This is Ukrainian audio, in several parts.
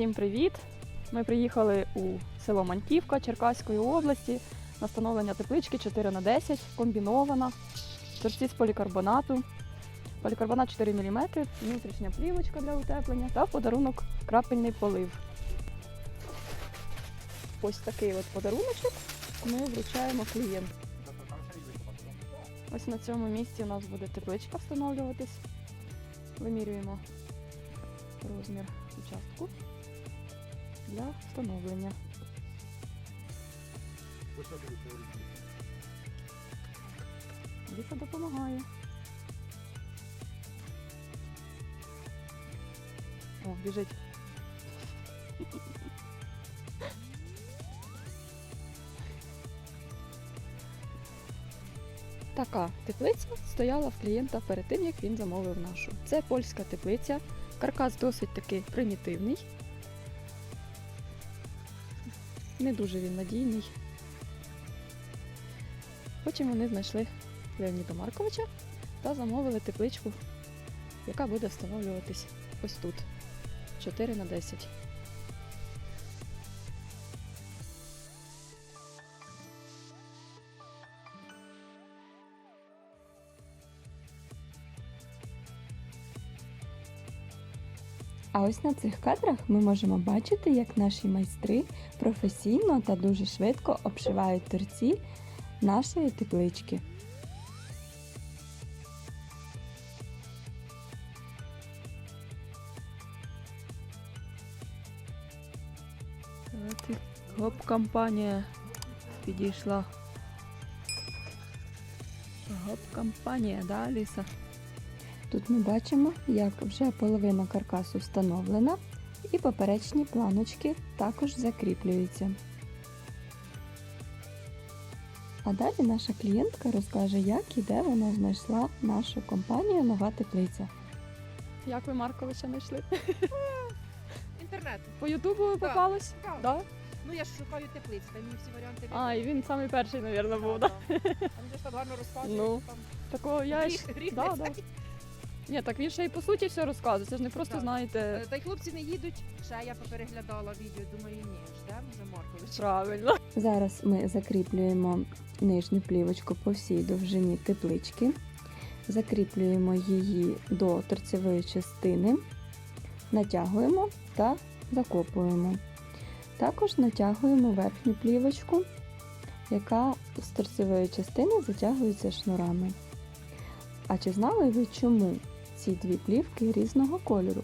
Всім привіт! Ми приїхали у село Маньківка Черкаської області на встановлення теплички 4 на 10 комбінована, торці з полікарбонату. Полікарбонат 4 мм, внутрішня плівочка для утеплення та подарунок крапельний полив. Ось такий от подаруночок ми вручаємо клієнту. Ось на цьому місці у нас буде тепличка встановлюватись. Вимірюємо розмір участку для встановлення. Ліса допомагає. О, біжить. Така теплиця стояла в клієнта перед тим, як він замовив нашу. Це польська теплиця. Каркас досить таки примітивний. Не дуже він надійний. Потім вони знайшли Леоніда Марковича та замовили тепличку, яка буде встановлюватись ось тут. 4 на 10. А ось на цих кадрах ми можемо бачити, як наші майстри професійно та дуже швидко обшивають торці нашої теплички. Гоп-компанія підійшла. Гоп-компанія, да, Аліса? Тут ми бачимо, як вже половина каркасу встановлена, і поперечні планочки також закріплюються. А далі наша клієнтка розкаже, як і де вона знайшла нашу компанію Нова теплиця. Як ви Марковича знайшли? Інтернет. По Ютубу попалось? Так. Да? Ну я ж шукаю теплиць, там мені всі варіанти А, і він самий перший, мабуть, був, да? А він же ж так гарно розказує. Ну. там Такого я ж. гріх- гріх Да, да. Ні, так він ще й по суті все розказує. Це ж не просто, Так. знаєте, Е, Та й хлопці не їдуть. Ще я попереглядала відео, думаю, ні, ждемо вже Марковича. правильно. Зараз ми закріплюємо нижню плівочку по всій довжині теплички, закріплюємо її до торцевої частини, натягуємо та закопуємо. Також натягуємо верхню плівочку, яка з торцевої частини затягується шнурами. А чи знали ви, чому ці дві плівки різного кольору?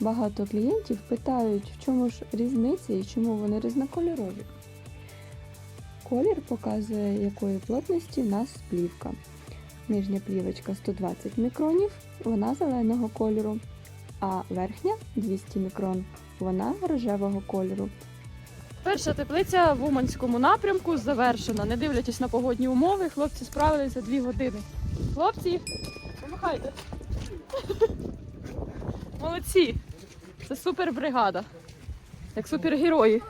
Багато клієнтів питають, в чому ж різниця і чому вони різнокольорові. Колір показує, якої плотності в нас плівка. Нижня плівочка 120 мікронів, вона зеленого кольору, а верхня 200 мікрон, вона рожевого кольору. Перша теплиця в Уманському напрямку завершена. Не дивлячись на погодні умови, хлопці справились за дві години. Хлопці, помахайте. Молодці! Це супер бригада. Як супергерої.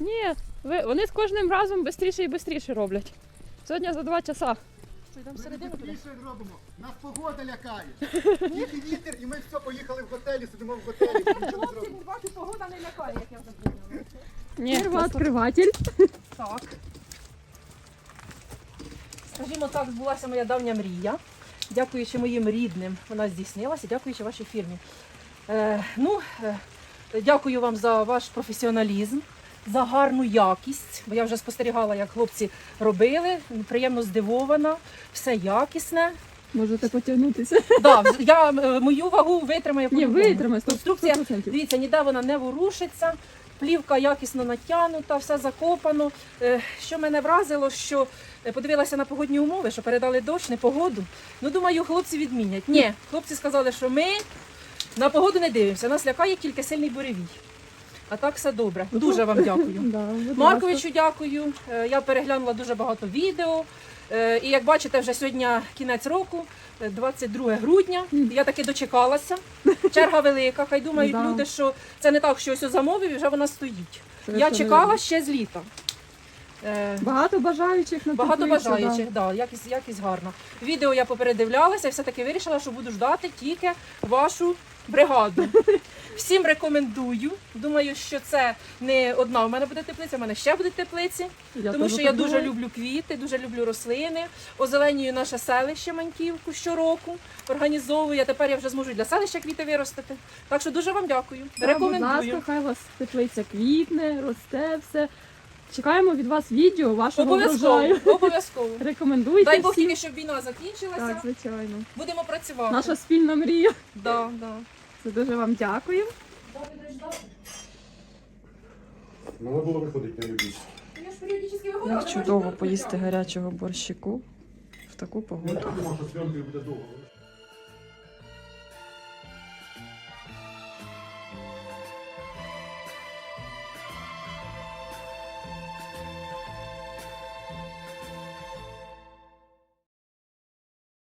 Ні, ви, вони з кожним разом швидше і швидше роблять. Сьогодні за два часа. Що йдемо Ми туди? робимо. Нас погода лякає. Тільки вітер, і ми все поїхали в готелі, сидимо в готелі. не Хлопці, зробимо. погода не лякає, як я вже поняла. Ні, Первооткриватель. Так. Скажімо так, збулася моя давня мрія. Дякуючи моїм рідним, вона здійснилася, дякуючи вашій фірмі. Е, ну, е, дякую вам за ваш професіоналізм, за гарну якість. Бо я вже спостерігала, як хлопці робили. Приємно здивована, все якісне. Можете потягнутися. Да, я е, мою вагу витримаю. Ні, витримай, сто- Конструкція Дивіться, ніде вона не ворушиться, плівка якісно натягнута, все закопано. Е, Що мене вразило, що е, подивилася на погодні умови, що передали дощ, непогоду. Ну, думаю, хлопці відмінять. Ні, хлопці сказали, що ми на погоду не дивимося, нас лякає тільки сильний буревій. А так все добре. Дуже вам дякую. Марковичу дякую. Е, Я переглянула дуже багато відео. Е, І як бачите, вже сьогодні кінець року, е, 22 грудня. Я таки дочекалася. Черга велика. Хай думають люди, що це не так, що ось замовив і вже вона стоїть. Я чекала ще з літа. Е, Багато бажаючих на Багато теплицю, да. бажаючих, да. якість, якість гарна. Відео я попередивлялася, і все-таки вирішила, що буду ждати тільки вашу бригаду. Всім рекомендую. Думаю, що це не одна у мене буде теплиця, у мене ще будуть теплиці. Я тому що я дуже думаю. люблю квіти, дуже люблю рослини. Озеленюю наше селище Маньківку щороку. Організовую. А тепер я вже зможу для селища квіти виростити. Так що дуже вам дякую. Да, Будь Рекомендую. ласка, хай у вас теплиця квітне, росте все. Чекаємо від вас відео вашого Обов'язково. врожаю. Обов'язково. Рекомендуйте Дай Бог тільки, щоб війна закінчилася. Так, звичайно. Будемо працювати. Наша спільна мрія. Да, да. Це дуже вам дякую. Треба було виходити періодично Як чудово поїсти гарячого борщику в таку погоду.